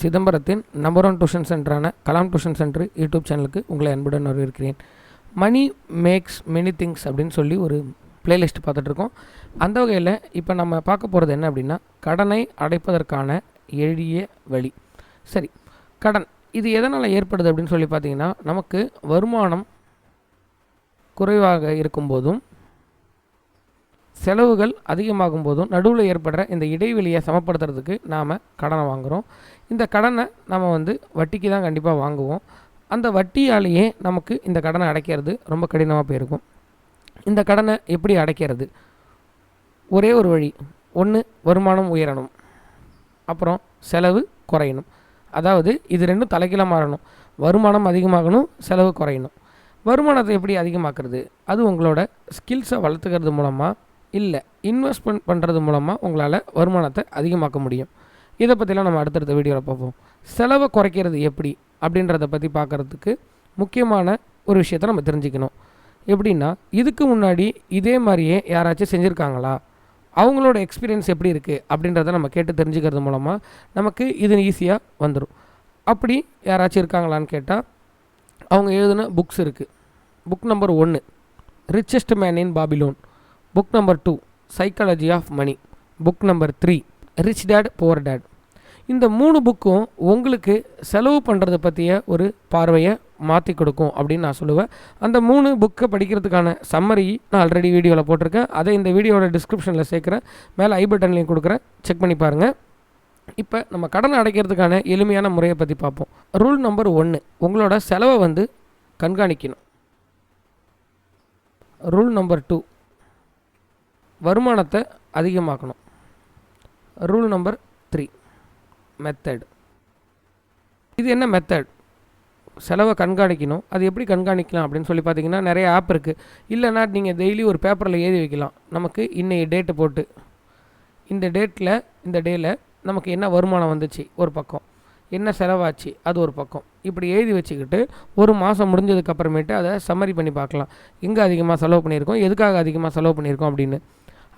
சிதம்பரத்தின் number one tuition சென்டரான Kalam tuition centre YouTube சேனலுக்கு உங்களை அன்புடன் வரவேற்கிறேன். மணி மேக்ஸ் மெனி திங்ஸ் அப்படின்னு சொல்லி ஒரு பிளேலிஸ்ட் பார்த்துட்ருக்கோம். அந்த வகையில் இப்போ நம்ம பார்க்க போகிறது என்ன அப்படின்னா கடனை அடைப்பதற்கான எளிய வழி. சரி கடன் இது எதனால் ஏற்படுது அப்படின்னு சொல்லி பார்த்தீங்கன்னா நமக்கு வருமானம் குறைவாக இருக்கும்போதும் செலவுகள் அதிகமாகும் போதும் நடுவில் ஏற்படுற இந்த இடைவெளியை சமப்படுத்துறதுக்கு நாம் கடனை வாங்குகிறோம் இந்த கடனை நம்ம வந்து வட்டிக்கு தான் கண்டிப்பாக வாங்குவோம். அந்த வட்டியாலேயே நமக்கு இந்த கடனை அடைக்கிறது ரொம்ப கடினமாக போயிருக்கும். இந்த கடனை எப்படி அடைக்கிறது? ஒரே ஒரு வழி ஒன்று வருமானம் உயரணும் அப்புறம் செலவு குறையணும். அதாவது இது ரெண்டும் தலைக்கில மாறணும். வருமானம் அதிகமாகணும் செலவு குறையணும். வருமானத்தை எப்படி அதிகமாக்குறது? அது உங்களோட ஸ்கில்ஸை வளர்த்துக்கிறது மூலமாக இல்லை. இன்வெஸ்ட்மெண்ட் பண்ணுறது மூலமாக உங்களால் வருமானத்தை அதிகமாக்க முடியும். இதை பற்றிலாம் நம்ம அடுத்தடுத்த வீடியோவில் பார்ப்போம். செலவை குறைக்கிறது எப்படி? அப்படின்றத பற்றி பார்க்குறதுக்கு முக்கியமான ஒரு விஷயத்த நம்ம தெரிஞ்சுக்கணும். எப்படின்னா இதுக்கு முன்னாடி இதே மாதிரியே யாராச்சும் செஞ்சுருக்காங்களா? அவங்களோட எக்ஸ்பீரியன்ஸ் எப்படி இருக்குது அப்படின்றத நம்ம கேட்டு தெரிஞ்சுக்கிறது மூலமாக நமக்கு இது ஈஸியாக வந்துடும் அப்படி யாராச்சும் இருக்காங்களான்னு கேட்டால் அவங்க எழுதின புக்ஸ் இருக்குது புக் நம்பர் ஒன்று richest man in Babylon book number two psychology of money book number three rich dad poor dad இந்த மூணு புக்கும் உங்களுக்கு செலவு பண்ணுறத பற்றிய ஒரு பார்வையை மாற்றி கொடுக்கும் அப்படின்னு நான் சொல்லுவேன். அந்த மூணு புக்கை படிக்கிறதுக்கான சம்மரி நான் ஆல்ரெடி வீடியோவில் போட்டிருக்கேன். அதை இந்த வீடியோட டிஸ்கிரிப்ஷனில் சேர்க்குறேன். மேலே ஐ பட்டன்லையும் கொடுக்குறேன். செக் பண்ணி பாருங்கள் இப்போ நம்ம கடன் அடைக்கிறதுக்கான எளிமையான முறையை பற்றி பார்ப்போம். ரூல் நம்பர் ஒன்று உங்களோட செலவை வந்து கண்காணிக்கணும். ரூல் நம்பர் டூ வருமானத்தை அதிகமாக்கணும். ரூல் நம்பர் த்ரீ மெத்தட் இது என்ன மெத்தட் செலவை கண்காணிக்கணும். அது எப்படி கண்காணிக்கலாம் அப்படின்னு சொல்லி பார்த்தீங்கன்னா நிறைய ஆப் இருக்குது இல்லைன்னா நீங்கள் டெய்லி ஒரு பேப்பரில் எழுதி வைக்கலாம். நமக்கு இன்னைய டேட்டு போட்டு இந்த டேட்டில் இந்த டேயில் நமக்கு என்ன வருமானம் வந்துச்சு? ஒரு பக்கம். என்ன செலவாச்சு? அது ஒரு பக்கம். இப்படி எழுதி வச்சுக்கிட்டு ஒரு மாதம் முடிஞ்சதுக்கு அப்புறமேட்டு அதை சம்மரி பண்ணி பார்க்கலாம். எங்கே அதிகமாக செலவு பண்ணியிருக்கோம்? எதுக்காக அதிகமாக செலவு பண்ணியிருக்கோம் அப்படின்னு.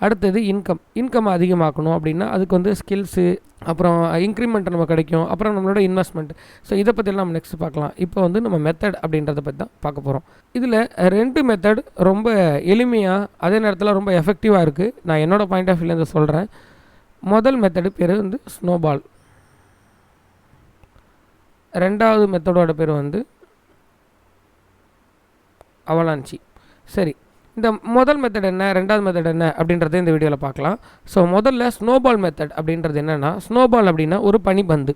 அடுத்தது இன்கம் இன்கம் அதிகமாக்கணும் அப்படின்னா அதுக்கு வந்து ஸ்கில்ஸு அப்புறம் இன்க்ரிமெண்ட் நம்ம கிடைக்கும். அப்புறம் நம்மளோட இன்வெஸ்ட்மெண்ட் ஸோ இதை பற்றிலாம் நம்ம நெக்ஸ்ட் பார்க்கலாம். இப்போ வந்து நம்ம மெத்தட் அப்படின்றத பற்றி தான் பார்க்க போகிறோம் இதில் ரெண்டு மெத்தட் ரொம்ப எளிமையாக அதே நேரத்தில் ரொம்ப எஃபெக்டிவாக இருக்குது நான் என்னோடய பாயிண்ட் ஆஃப் வியூலேருந்து சொல்கிறேன் முதல் மெத்தடு பேர் வந்து ஸ்னோபால் ரெண்டாவது மெத்தடோட பேர் வந்து அவலாஞ்சி சரி இந்த முதல் மெத்தட் என்ன ரெண்டாவது மெத்தட் என்ன அப்படின்றத இந்த வீடியோவில் பார்க்கலாம். ஸோ முதல்ல ஸ்னோபால் மெத்தட் அப்படின்றது என்னென்னா ஸ்னோபால் அப்படின்னா ஒரு பனிபந்து.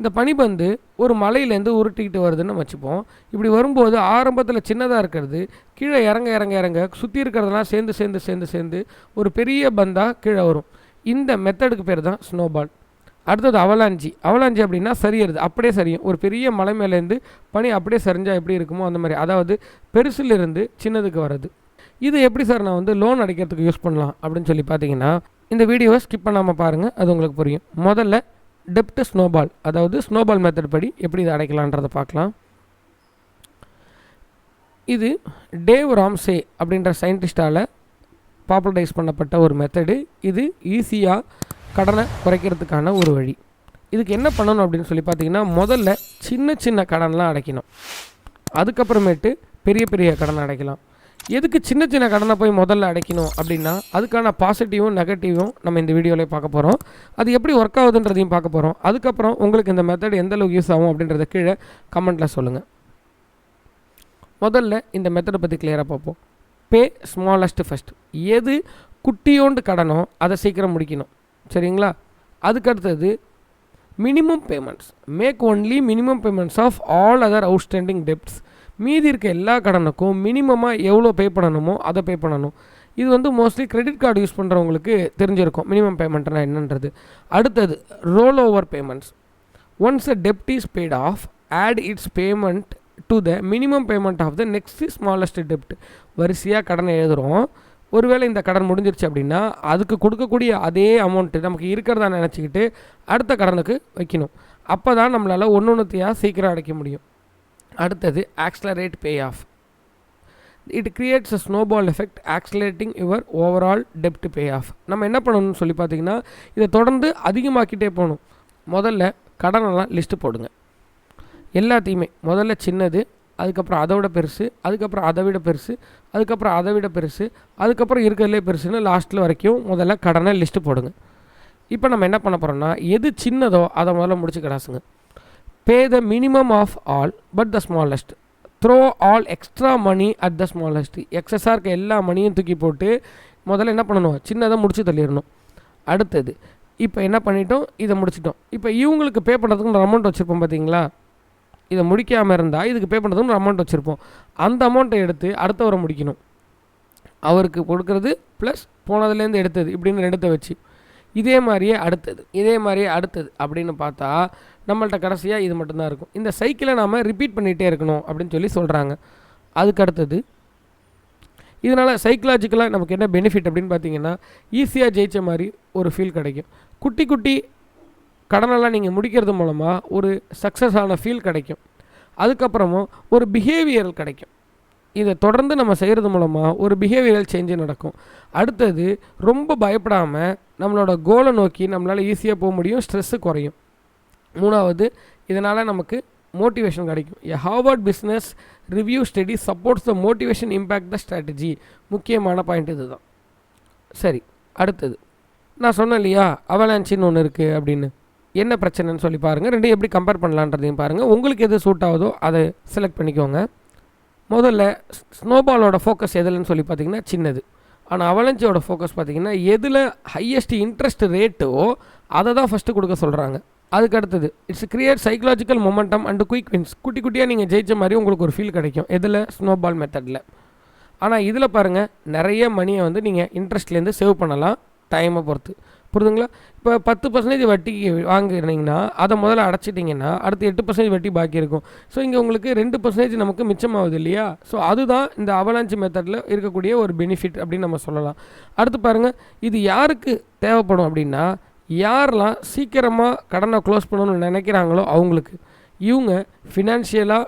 இந்த பனிபந்து ஒரு மலையிலேருந்து உருட்டிக்கிட்டு வருதுன்னு வச்சுப்போம். இப்படி வரும்போது ஆரம்பத்தில் சின்னதாக இருக்கிறது கீழே இறங்க இறங்க இறங்க சுற்றி இருக்கிறதெல்லாம் சேர்ந்து சேர்ந்து சேர்ந்து சேர்ந்து ஒரு பெரிய பந்தாக கீழே வரும். இந்த மெத்தடுக்கு பேர் தான் ஸ்னோபால் அடுத்தது அவலாஞ்சி. அவலாஞ்சி அப்படின்னா சரியறது அப்படியே சரியும். ஒரு பெரிய மலை மேலேருந்து பனி அப்படியே சரிஞ்சால் எப்படி இருக்குமோ அந்த மாதிரி. அதாவது பெருசுலேருந்து சின்னதுக்கு வர்றது. இது எப்படி சார் நான் வந்து லோன் அடைக்கிறதுக்கு யூஸ் பண்ணலாம் அப்படின்னு சொல்லி பார்த்தீங்கன்னா இந்த வீடியோவை ஸ்கிப் பண்ணாமல் பாருங்கள் அது உங்களுக்கு புரியும். முதல்ல டெப்ட் ஸ்னோபால் அதாவது ஸ்னோபால் மெத்தட் படி எப்படி இதை அடைக்கலான்றதை பார்க்கலாம். இது டேவ் ராம்சே அப்படின்ற சயின்டிஸ்டால் பாப்புலரைஸ் பண்ணப்பட்ட ஒரு மெத்தடு இது ஈஸியாக கடனை குறைக்கிறதுக்கான ஒரு வழி. இதுக்கு என்ன பண்ணணும் அப்படின்னு சொல்லி பார்த்தீங்கன்னா முதல்ல சின்ன சின்ன கடன்லாம் அடைக்கணும். அதுக்கப்புறமேட்டு பெரிய பெரிய கடனை அடைக்கலாம். எதுக்கு சின்ன சின்ன கடனை போய் முதல்ல அடைக்கணும் அப்படின்னா அதுக்கான பாசிட்டிவும் நெகட்டிவும் நம்ம இந்த வீடியோவில் பார்க்க போகிறோம் அது எப்படி ஒர்க் ஆகுதுன்றதையும் பார்க்க போகிறோம் அதுக்கப்புறம் உங்களுக்கு இந்த மெத்தட் எந்த அளவுக்கு யூஸ் ஆகும் அப்படின்றத கீழே கமெண்ட்டில் சொல்லுங்கள் முதல்ல இந்த மெத்தடை பற்றி கிளியராக பார்ப்போம். பே ஸ்மாலஸ்ட் ஃபஸ்ட் எது குட்டியோண்டு கடனோ அதை சீக்கிரம் முடிக்கணும். சரிங்களா? அதுக்கடுத்தது minimum payments make only minimum payments of all other outstanding debts மீதி இருக்க எல்லா கடனுக்கும் மினிமமாக எவ்வளோ பே பண்ணணுமோ அதை பே பண்ணணும். இது வந்து மோஸ்ட்லி கிரெடிட் கார்டு யூஸ் பண்ணுறவங்களுக்கு தெரிஞ்சிருக்கும். மினிமம் பேமெண்ட்னா என்னன்றது. அடுத்தது role over payments once a dept is paid of add it's payment to the minimum payment of the next smallest டெப்ட் வரிசையாக கடனை எழுதுகிறோம் ஒருவேளை இந்த கடன் முடிஞ்சிருச்சு அப்படின்னா அதுக்கு கொடுக்கக்கூடிய அதே அமௌண்ட்டு நமக்கு இருக்கிறதா நினச்சிக்கிட்டு அடுத்த கடனுக்கு வைக்கணும். அப்போ தான் நம்மளால் ஒன்று ஒன்றுத்தையாக சீக்கிரம் அடைக்க முடியும். அடுத்தது accelerate pay off it creates a snowball effect accelerating your overall dept pay off நம்ம என்ன பண்ணணும்னு சொல்லி பார்த்தீங்கன்னா இதை தொடர்ந்து அதிகமாக்கிட்டே போகணும். முதல்ல கடனெல்லாம் லிஸ்ட்டு போடுங்க. எல்லாத்தையுமே. முதல்ல சின்னது அதுக்கப்புறம் அதை விட பெருசு அதுக்கப்புறம் அதை விட பெருசு அதுக்கப்புறம் அதை விட பெருசு அதுக்கப்புறம் இருக்கிறதுலே பெருசுன்னு லாஸ்ட்டில் வரைக்கும் முதல்ல கடனை லிஸ்ட்டு போடுங்க. இப்போ நம்ம என்ன பண்ண போகிறோம்னா எது சின்னதோ அதை முதல்ல முடிச்சு கிடாசுங்க. Pay the minimum of all but the smallest throw all extra money at the smallest எக்ஸஸாக இருக்க எல்லா மணியும் தூக்கி போட்டு முதல்ல என்ன பண்ணணும்? சின்னதை முடிச்சு தள்ளிடணும். அடுத்தது இப்போ என்ன பண்ணிட்டோம்? இதை முடிச்சிட்டோம். இப்போ இவங்களுக்கு பே பண்ணுறதுக்கு ஒரு அமௌண்ட் வச்சுருப்போம் பார்த்தீங்களா இதை முடிக்காமல் இருந்தால் இதுக்கு பே பண்ணுறதுக்கு ஒரு அமௌண்ட் வச்சுருப்போம். அந்த அமௌண்ட்டை எடுத்து அடுத்தவரை முடிக்கணும். அவருக்கு கொடுக்கறது ப்ளஸ் போனதுலேருந்து எடுத்தது இப்படின்னு எடுத்த வச்சு. இதே மாதிரியே அடுத்தது இதே மாதிரியே அடுத்தது அப்படின்னு பார்த்தா நம்மள்ட்ட கடைசியாக இது மட்டும்தான் இருக்கும். இந்த சைக்கிளை நாம் ரிப்பீட் பண்ணிகிட்டே இருக்கணும் அப்படின்னு சொல்லி சொல்கிறாங்க அதுக்கு அடுத்தது இதனால் சைக்கலாஜிக்கலாக நமக்கு என்ன பெனிஃபிட் அப்படின்னு பார்த்தீங்கன்னா ஈஸியாக ஜெயிச்ச மாதிரி ஒரு ஃபீல் கிடைக்கும். குட்டி குட்டி கடனெல்லாம் நீங்கள் முடிக்கிறது மூலமாக ஒரு சக்ஸஸ் ஆன ஃபீல் கிடைக்கும். அதுக்கப்புறமும் ஒரு பிஹேவியர் கிடைக்கும். இதை தொடர்ந்து நம்ம செய்கிறது மூலமாக ஒரு பிஹேவியரல் சேஞ்சு நடக்கும். அடுத்தது ரொம்ப பயப்படாமல் நம்மளோட கோலை நோக்கி நம்மளால் ஈஸியாக போக முடியும் ஸ்ட்ரெஸ்ஸு குறையும். மூணாவது இதனால் நமக்கு மோட்டிவேஷன் கிடைக்கும். A Harvard business review study supports the motivation impact the strategy முக்கியமான பாயிண்ட் இதுதான். சரி அடுத்தது. நான் சொன்னேன் இல்லையா அவலான்ச்சின்னு ஒன்று இருக்குது அப்படின்னு. என்ன பிரச்சனைன்னு சொல்லி பாருங்கள் ரெண்டையும் எப்படி கம்பேர் பண்ணலான்றதையும் பாருங்கள் உங்களுக்கு எது சூட் ஆகுதோ அதை செலக்ட் பண்ணிக்கோங்க. முதல்ல ஸ்னோபாலோட ஃபோக்கஸ் எதுலன்னு சொல்லி பார்த்தீங்கன்னா சின்னது. ஆனால் அவலஞ்சியோட ஃபோக்கஸ் பார்த்தீங்கன்னா எதில் ஹையஸ்ட் இன்ட்ரெஸ்ட் ரேட்டோ அதை தான் ஃபஸ்ட்டு கொடுக்க சொல்கிறாங்க அதுக்கு அடுத்தது it's create psychological momentum and quick wins குட்டி குட்டியாக நீங்கள் ஜெயிச்ச மாதிரி உங்களுக்கு ஒரு ஃபீல் கிடைக்கும் எதில்? ஸ்னோபால் மெத்தடில் ஆனால் இதில் பாருங்கள் நிறைய மணியை வந்து நீங்கள் இன்ட்ரெஸ்ட்லேருந்து சேவ் பண்ணலாம் டைமை பொறுத்து. புரிதுங்களா? இப்போ பத்து பர்சன்டேஜ் வட்டிக்கு வாங்கினீங்கன்னா அதை முதல்ல அடைச்சிட்டிங்கன்னா அடுத்து எட்டு பர்சன்டேஜ் வட்டி பாக்கி இருக்கும். ஸோ இங்கே உங்களுக்கு ரெண்டு பர்சன்டேஜ் நமக்கு மிச்சமாகுது இல்லையா? ஸோ அதுதான் இந்த அவலாஞ்சி மெத்தடில் இருக்கக்கூடிய ஒரு பெனிஃபிட் அப்படின்னு நம்ம சொல்லலாம். அடுத்து பாருங்கள் இது யாருக்கு தேவைப்படும் அப்படின்னா யாரெல்லாம் சீக்கிரமாக கடனை க்ளோஸ் பண்ணணும்னு நினைக்கிறாங்களோ அவங்களுக்கு இவங்க ஃபினான்ஷியலாக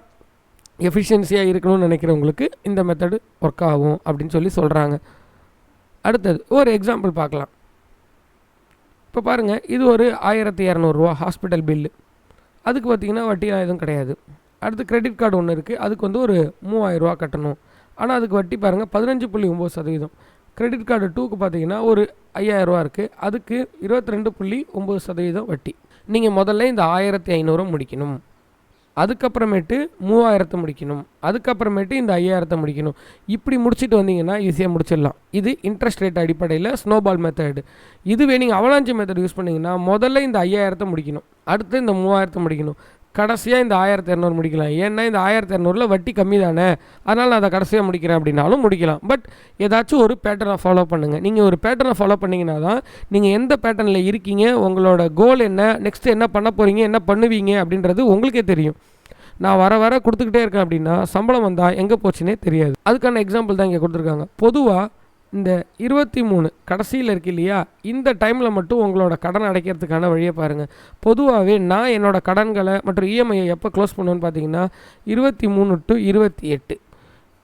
எஃபிஷியன்சியாக இருக்கணும்னு நினைக்கிறவங்களுக்கு இந்த மெத்தடு ஒர்க் ஆகும் அப்படின்னு சொல்லி சொல்கிறாங்க அடுத்தது ஒரு எக்ஸாம்பிள் பார்க்கலாம். இப்போ பாருங்கள் இது ஒரு ஆயிரத்தி இரநூறுவா ஹாஸ்பிட்டல் பில்லு அதுக்கு பார்த்தீங்கன்னா வட்டிலாம் எதுவும் கிடையாது. அடுத்து கிரெடிட் கார்டு ஒன்று இருக்குது அதுக்கு வந்து ஒரு மூவாயிரரூவா கட்டணும். ஆனால் அதுக்கு வட்டி பாருங்கள் பதினஞ்சு புள்ளி ஒம்பது சதவீதம். கிரெடிட் கார்டு டூக்கு பார்த்தீங்கன்னா ஒரு ஐயாயிரரூவா இருக்குது அதுக்கு இருபத்தி ரெண்டு புள்ளி ஒம்பது சதவீதம் வட்டி. நீங்கள் முதல்ல இந்த ஆயிரத்தி ஐநூறு முடிக்கணும். அதுக்கப்புறமேட்டு மூவாயிரத்தை முடிக்கணும். அதுக்கப்புறமேட்டு இந்த ஐயாயிரத்தை முடிக்கணும். இப்படி முடிச்சுட்டு வந்தீங்கன்னா ஈஸியாக முடிச்சிடலாம். இது இன்ட்ரெஸ்ட் ரேட் அடிப்படையில் ஸ்னோபால் மெத்தடு இதுவே நீங்கள் அவலாஞ்சி மெத்தட் யூஸ் பண்ணிங்கன்னா முதல்ல இந்த ஐயாயிரத்தை முடிக்கணும். அடுத்து இந்த மூவாயிரத்தை முடிக்கணும். கடைசியாக இந்த ஆயிரத்தி இரநூறு முடிக்கலாம். ஏன்னா இந்த ஆயிரத்தி இரநூறுல வட்டி கம்மி தானே. அதனால் நான் அதை கடைசியாக முடிக்கிறேன் அப்படின்னாலும் முடிக்கலாம். பட் ஏதாச்சும் ஒரு பேட்டர்னை ஃபாலோ பண்ணுங்கள் நீங்கள் ஒரு பேட்டர்னை ஃபாலோ பண்ணிங்கன்னா தான் நீங்கள் எந்த பேட்டர்னில் இருக்கீங்க உங்களோட கோல் என்ன நெக்ஸ்ட்டு என்ன பண்ண போகிறீங்க என்ன பண்ணுவீங்க அப்படின்றது உங்களுக்கே தெரியும். நான் வர வர கொடுத்துக்கிட்டே இருக்கேன் அப்படின்னா சம்பளம் வந்தால் எங்கே போச்சுன்னே தெரியாது. அதுக்கான எக்ஸாம்பிள் தான் இங்கே கொடுத்துருக்காங்க. பொதுவாக இந்த இருபத்தி மூணு கடைசியில் இருக்கு இல்லையா? இந்த டைமில் மட்டும் உங்களோட கடன் அடைக்கிறதுக்கான வழியை பாருங்கள் பொதுவாகவே நான் என்னோட கடன்களை மற்றும் இஎம்ஐயை எப்போ க்ளோஸ் பண்ணுவேன்னு பார்த்தீங்கன்னா இருபத்தி மூணு டு இருபத்தி எட்டு.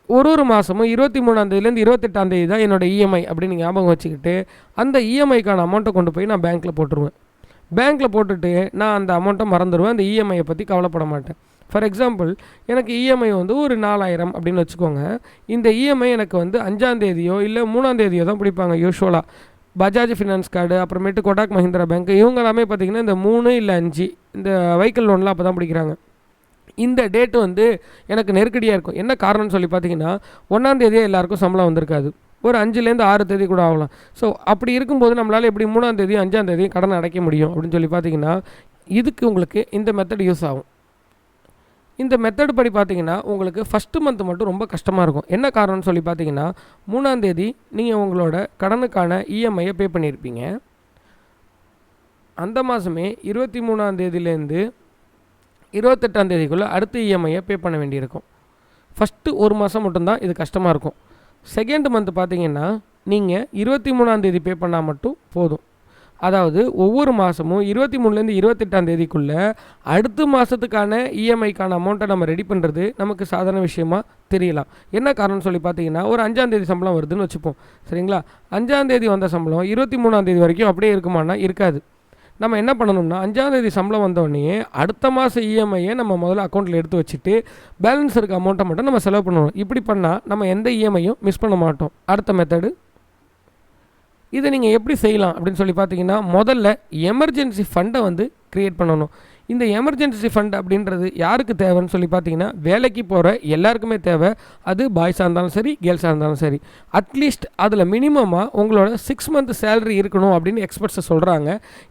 ஒரு ஒரு மாதமும் இருபத்தி மூணாந்தேதிலேருந்து இருபத்தெட்டாந்தேதி தான் என்னோட இஎம்ஐ அப்படின்னு ஞாபகம் வச்சுக்கிட்டு அந்த இஎம்ஐக்கான அமௌண்ட்டை கொண்டு போய் நான் பேங்க்கில் போட்டுருவேன். பேங்க்கில் போட்டுட்டு நான் அந்த அமௌண்ட்டை மறந்துடுவேன் அந்த இஎம்ஐயை பற்றி கவலைப்பட மாட்டேன். ஃபார் எக்ஸாம்பிள் எனக்கு இஎம்ஐ வந்து ஒரு நாலாயிரம் அப்படின்னு வச்சுக்கோங்க. இந்த இஎம்ஐ எனக்கு வந்து அஞ்சாந்தேதியோ இல்லை மூணாந்தேதியோ தான் பிடிப்பாங்க யூஸ்வலாக பஜாஜ் ஃபினான்ஸ் கார்டு அப்புறமேட்டு கொடாக் மஹிந்திரா பேங்க் இவங்க எல்லாமே பார்த்திங்கன்னா இந்த மூணு இல்லை அஞ்சு இந்த வெஹிக்கிள் லோன்லாம் அப்போ தான் பிடிக்கிறாங்க. இந்த டேட்டு வந்து எனக்கு நெருக்கடியாக இருக்கும். என்ன காரணம்னு சொல்லி பார்த்தீங்கன்னா ஒன்றாந்தேதியே எல்லாருக்கும் சம்பளம் வந்திருக்காது. ஒரு அஞ்சுலேருந்து ஆறு தேதி கூட ஆகலாம். ஸோ அப்படி இருக்கும்போது நம்மளால் எப்படி மூணாந்தேதி அஞ்சாந்தேதி கடன் அடைக்க முடியும் அப்படின்னு சொல்லி பார்த்தீங்கன்னா இதுக்கு உங்களுக்கு இந்த மெத்தட் யூஸ் ஆகும். இந்த மெத்தட் படி பார்த்தீங்கன்னா உங்களுக்கு ஃபஸ்ட்டு மந்த் மட்டும் ரொம்ப கஷ்டமாக இருக்கும். என்ன காரணம்னு சொல்லி பார்த்தீங்கன்னா மூணாந்தேதி நீங்கள் உங்களோட கடனுக்கான இஎம்ஐயை பே பண்ணியிருப்பீங்க அந்த மாதமே இருபத்தி மூணாந்தேதியிலேருந்து இருபத்தெட்டாம் தேதிக்குள்ளே அடுத்த இஎம்ஐயை பே பண்ண வேண்டியிருக்கும். ஃபஸ்ட்டு ஒரு மாதம் மட்டும்தான் இது கஷ்டமாக இருக்கும். செகண்ட் மந்த் பார்த்தீங்கன்னா நீங்கள் இருபத்தி மூணாந்தேதி பே பண்ணால் மட்டும் போதும். அதாவது ஒவ்வொரு மாதமும் இருபத்தி மூணுலேருந்து இருபத்தெட்டாம் தேதிக்குள்ளே அடுத்த மாதத்துக்கான இஎம்ஐக்கான அமௌண்ட்டை நம்ம ரெடி பண்ணுறது நமக்கு சாதாரண விஷயமா தெரியலாம். என்ன காரணம்னு சொல்லி பார்த்தீங்கன்னா ஒரு அஞ்சாந்தேதி சம்பளம் வருதுன்னு வச்சுப்போம். சரிங்களா? அஞ்சாந்தேதி வந்த சம்பளம் இருபத்தி மூணாந்தேதி வரைக்கும் அப்படியே இருக்குமானா இருக்காது. நம்ம என்ன பண்ணணும்னா அஞ்சாந்தேதி சம்பளம் வந்தோடனே அடுத்த மாதம் இஎம்ஐயை நம்ம முதல்ல அக்கௌண்ட்டில் எடுத்து வச்சுட்டு பேலன்ஸ் இருக்க அமௌண்ட்டை மட்டும் நம்ம செலவு பண்ணணும். இப்படி பண்ணால் நம்ம எந்த இஎம்ஐயும் மிஸ் பண்ண மாட்டோம். அடுத்த மெத்தடு இதை நீங்கள் எப்படி செய்யலாம் அப்படின்னு சொல்லி பார்த்தீங்கன்னா முதல்ல எமர்ஜென்சி ஃபண்டை வந்து க்ரியேட் பண்ணணும். இந்த எமர்ஜென்சி ஃபண்ட் அப்படின்றது யாருக்கு தேவைன்னு சொல்லி பார்த்தீங்கன்னா வேலைக்கு போகிற எல்லாருக்குமே தேவை. அது பாய்ஸாக இருந்தாலும் சரி கேர்ள்ஸாக இருந்தாலும் சரி. அட்லீஸ்ட் அதில் மினிமமாக உங்களோட சிக்ஸ் மந்த் சேலரி இருக்கணும் அப்படின்னு எக்ஸ்பர்ட்ஸை சொல்கிறாங்க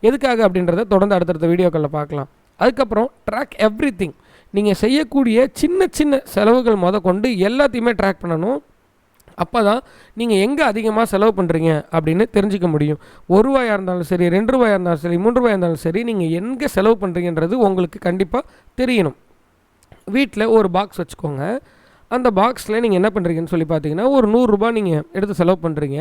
எதுக்காக அப்படின்றத தொடர்ந்து அடுத்தடுத்த வீடியோக்களில் பார்க்கலாம். அதுக்கப்புறம் ட்ராக் எவ்ரி திங் நீங்கள் செய்யக்கூடிய சின்ன சின்ன செலவுகள் முத கொண்டு எல்லாத்தையுமே ட்ராக் பண்ணணும். அப்போ தான் நீங்கள் எங்கே அதிகமாக செலவு பண்ணுறீங்க அப்படின்னு தெரிஞ்சுக்க முடியும். ஒரு ரூபாயாக இருந்தாலும் சரி ரெண்டு ரூபாயாக இருந்தாலும் சரி மூன்று ரூபாயாக இருந்தாலும் சரி நீங்கள் எங்கே செலவு பண்ணுறீங்கன்றது உங்களுக்கு கண்டிப்பாக தெரியணும். வீட்டில் ஒரு பாக்ஸ் வச்சுக்கோங்க. அந்த பாக்ஸில் நீங்கள் என்ன பண்ணுறீங்கன்னு சொல்லி பார்த்தீங்கன்னா ஒரு நூறுரூபா நீங்கள் எடுத்து செலவு பண்ணுறீங்க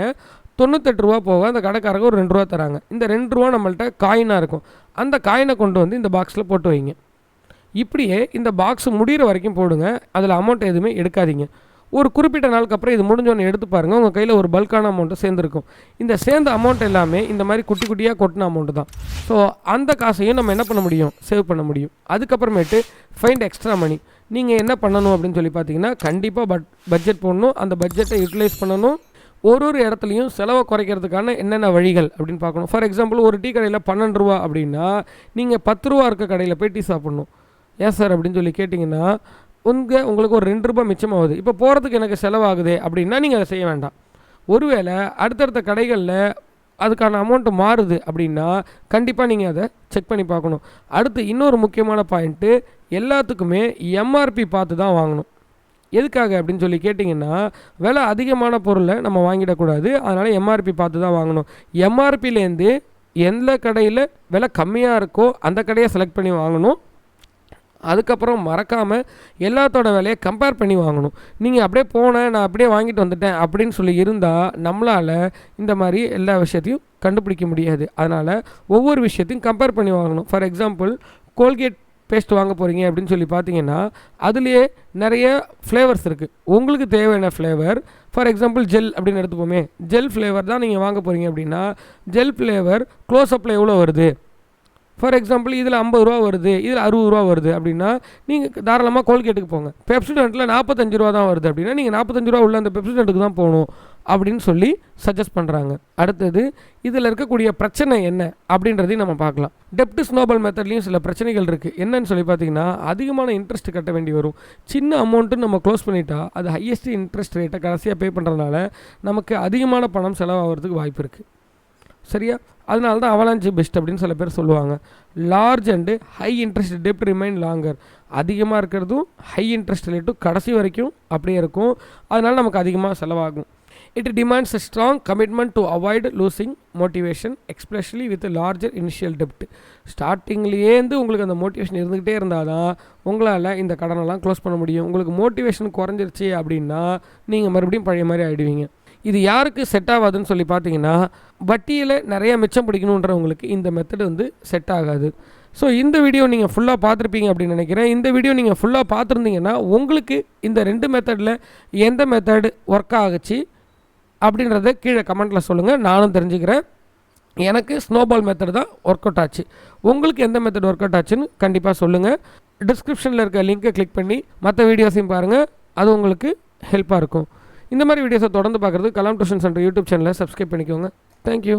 தொண்ணூத்தெட்டு ரூபா போக அந்த கடைக்காரங்க ஒரு ரெண்டு ரூபா தராங்க. இந்த ரெண்டு ரூபா நம்மள்ட்ட காயினாக இருக்கும். அந்த காயினை கொண்டு வந்து இந்த பாக்ஸில் போட்டு வைங்க. இப்படியே இந்த பாக்ஸ் முடிகிற வரைக்கும் போடுங்க. அதில் அமௌண்ட் எதுவுமே எடுக்காதீங்க. ஒரு குறிப்பிட்ட நாளுக்கு அப்புறம் இது முடிஞ்சோன்னு எடுத்து பாருங்கள் உங்கள் கையில் ஒரு பல்கான அமௌண்ட்டு சேர்ந்துருக்கும். இந்த சேர்ந்த அமௌண்ட் எல்லாமே இந்த மாதிரி குட்டி குட்டியாக கொட்டின அமௌண்ட்டு தான். ஸோ அந்த காசையும் நம்ம என்ன பண்ண முடியும்? சேவ் பண்ண முடியும். அதுக்கப்புறமேட்டு ஃபைண்ட் எக்ஸ்ட்ரா மணி நீங்கள் என்ன பண்ணணும் அப்படின்னு சொல்லி பார்த்தீங்கன்னா கண்டிப்பாக பட் பட்ஜெட் போடணும். அந்த பட்ஜெட்டை யூட்டிலைஸ் பண்ணணும். ஒரு ஒரு இடத்துலையும் செலவை குறைக்கிறதுக்கான என்னென்ன வழிகள் அப்படின்னு பார்க்கணும். ஃபார் எக்ஸாம்பிள் ஒரு டீ கடையில் பன்னெண்டு ரூபா அப்படின்னா நீங்கள் பத்து ரூபா இருக்க கடையில் போய் டீ சாப்பிட்ணும். ஏன் சார் அப்படின்னு சொல்லி கேட்டிங்கன்னா உங்கள் உங்களுக்கு ஒரு ரெண்டு ரூபாய் மிச்சமாகுது. இப்போ போகிறதுக்கு எனக்கு செலவாகுது அப்படின்னா நீங்கள் அதை செய்ய வேண்டாம். ஒருவேளை அடுத்தடுத்த கடைகளில் அதுக்கான அமௌண்ட்டு மாறுது அப்படின்னா கண்டிப்பாக நீங்கள் அதை செக் பண்ணி பார்க்கணும். அடுத்து இன்னொரு முக்கியமான பாயிண்ட்டு எல்லாத்துக்குமே எம்ஆர்பி பார்த்து தான் வாங்கணும். எதுக்காக அப்படின்னு சொல்லி கேட்டிங்கன்னா விலை அதிகமான பொருளை நம்ம வாங்கிடக்கூடாது. அதனால் எம்ஆர்பி பார்த்து தான் வாங்கணும். எம்ஆர்பிலேருந்து எந்த கடையில் விலை கம்மியாக இருக்கோ அந்த கடையை செலக்ட் பண்ணி வாங்கணும். அதுக்கப்புறம் மறக்காமல் எல்லாத்தோட விலையை கம்பேர் பண்ணி வாங்கணும். நீங்கள் அப்படியே போனேன் நான் அப்படியே வாங்கிட்டு வந்துட்டேன் அப்படின்னு சொல்லி இருந்தால் நம்மளால் இந்த மாதிரி எல்லா விஷயத்தையும் கண்டுபிடிக்க முடியாது. அதனால் ஒவ்வொரு விஷயத்தையும் கம்பேர் பண்ணி வாங்கணும். ஃபார் எக்ஸாம்பிள் கோல்கேட் பேஸ்ட் வாங்க போகிறீங்க அப்படின்னு சொல்லி பார்த்தீங்கன்னா அதுலேயே நிறைய ஃப்ளேவர்ஸ் இருக்குது உங்களுக்கு தேவையான ஃப்ளேவர் ஃபார் எக்ஸாம்பிள் ஜெல் அப்படின்னு எடுத்துப்போமே. ஜெல் ஃப்ளேவர் தான் நீங்கள் வாங்க போகிறீங்க அப்படின்னா ஜெல் ஃப்ளேவர் க்ளோஸ் அப்பில் எவ்வளோ வருது? ஃபார் எக்ஸாம்பிள் இதில் ஐம்பது ரூபா வருது இதில் அறுபது ரூபா வருது அப்படின்னா நீங்கள் தாராளமாக கோல்கேட்டுக்கு போங்க. பெப்சிடென்ட்டில் நாற்பத்தஞ்சு ரூபா தான் வருது அப்படின்னா நீங்கள் நாற்பத்தஞ்சு ரூபா உள்ள அந்த பெப்சிடென்ட்டுக்கு தான் போகணும் அப்படின்னு சொல்லி சஜஸ்ட் பண்ணுறாங்க அடுத்தது இதில் இருக்கக்கூடிய பிரச்சனை என்ன அப்படின்றதையும் நம்ம பார்க்கலாம். டெப்ட் ஸ்னோபல் மெத்தட்லேயும் சில பிரச்சனைகள் இருக்குது என்னன்னு சொல்லி பார்த்தீங்கன்னா அதிகமான இன்ட்ரெஸ்ட் கட்ட வேண்டி வரும். சின்ன அமௌண்ட்டு நம்ம க்ளோஸ் பண்ணிட்டா அது ஹையஸ்ட் இன்ட்ரெஸ்ட் ரேட்டை கடைசியாக பே பண்ணுறதுனால நமக்கு அதிகமான பணம் செலவாகிறதுக்கு வாய்ப்பு இருக்குது சரியா? அதனால தான் அவலாஞ்சி பெஸ்ட் அப்படின்னு சில பேர் சொல்லுவாங்க. லார்ஜ் அண்டு ஹை இன்ட்ரெஸ்ட் டெப்ட் ரிமைன் லாங்கர் அதிகமாக இருக்கிறதும் ஹை இன்ட்ரெஸ்ட் ரேட்டும் கடைசி வரைக்கும் அப்படியே இருக்கும். அதனால் நமக்கு அதிகமாக செலவாகும். It demands a strong commitment to avoid losing motivation especially with larger initial டெப்ட் ஸ்டார்டிங்லேருந்து உங்களுக்கு அந்த மோட்டிவேஷன் இருந்துக்கிட்டே இருந்தால் தான் உங்களால் இந்த கடனெல்லாம் க்ளோஸ் பண்ண முடியும். உங்களுக்கு மோட்டிவேஷன் குறைஞ்சிருச்சு அப்படின்னா நீங்கள் மறுபடியும் பழைய மாதிரி ஆகிடுவீங்க இது யாருக்கு செட் ஆகாதுன்னு சொல்லி பார்த்தீங்கன்னா வட்டியில் நிறைய மிச்சம் பிடிக்கணுன்றவங்களுக்கு இந்த மெத்தட் வந்து செட் ஆகாது. ஸோ இந்த வீடியோ நீங்கள் ஃபுல்லாக பார்த்துருப்பீங்க அப்படின்னு நினைக்கிறேன். இந்த வீடியோ நீங்கள் ஃபுல்லாக பார்த்துருந்தீங்கன்னா உங்களுக்கு இந்த ரெண்டு மெத்தடில் எந்த மெத்தட் ஒர்க் ஆகுச்சு அப்படின்றத கீழே கமெண்ட்டில் சொல்லுங்கள் நானும் தெரிஞ்சுக்கிறேன். எனக்கு ஸ்னோபால் மெத்தட் தான் ஒர்க் அவுட் ஆச்சு. உங்களுக்கு எந்த மெத்தட் ஒர்க் அவுட் ஆச்சுன்னு கண்டிப்பாக சொல்லுங்கள் டிஸ்கிரிப்ஷனில் இருக்க லிங்க்கை கிளிக் பண்ணி மற்ற வீடியோஸையும் பாருங்கள் அது உங்களுக்கு ஹெல்ப்பாக இருக்கும். இந்த மாதிரி வீடியோஸை தொடர்ந்து பார்க்குறது கலாம் டியூஷன் சென்டர் யூடியூப் சேனலை சப்ஸ்கிரைப் பண்ணிக்கோங்க. Thank you